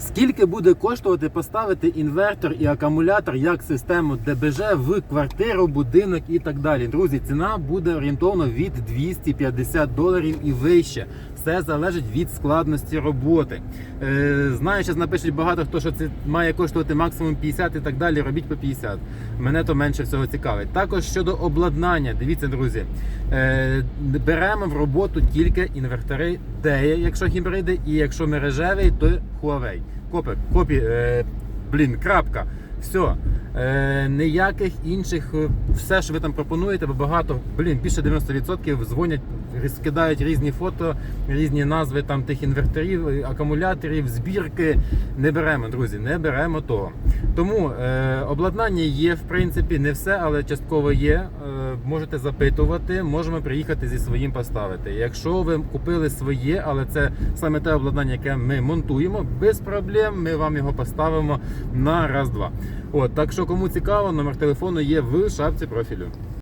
Скільки буде коштувати поставити інвертор і акумулятор як систему ДБЖ в квартиру, будинок і так далі? Друзі, ціна буде орієнтовно від 250 доларів і вище. Все залежить від складності роботи. Е, знаю, зараз напишуть багато хто, що це має коштувати максимум 50 і так далі. Робіть по 50. Мене то менше всього цікавить. Також щодо обладнання, дивіться, друзі, е, беремо в роботу тільки інвертори DEA, якщо гібриди, і якщо мережевий, то Huawei. Копи, копі, е, блін, крапка. Все. Е, ніяких інших, е, все, що ви там пропонуєте, бо багато, блін, більше 90% дзвонять, скидають різні фото, різні назви там тих інверторів, е, акумуляторів, збірки. Не беремо, друзі, не беремо того. Тому е, обладнання є, в принципі, не все, але частково є. Можете запитувати, можемо приїхати зі своїм поставити. Якщо ви купили своє, але це саме те обладнання, яке ми монтуємо, без проблем ми вам його поставимо на раз-два. От, так що кому цікаво, номер телефону є в шапці профілю.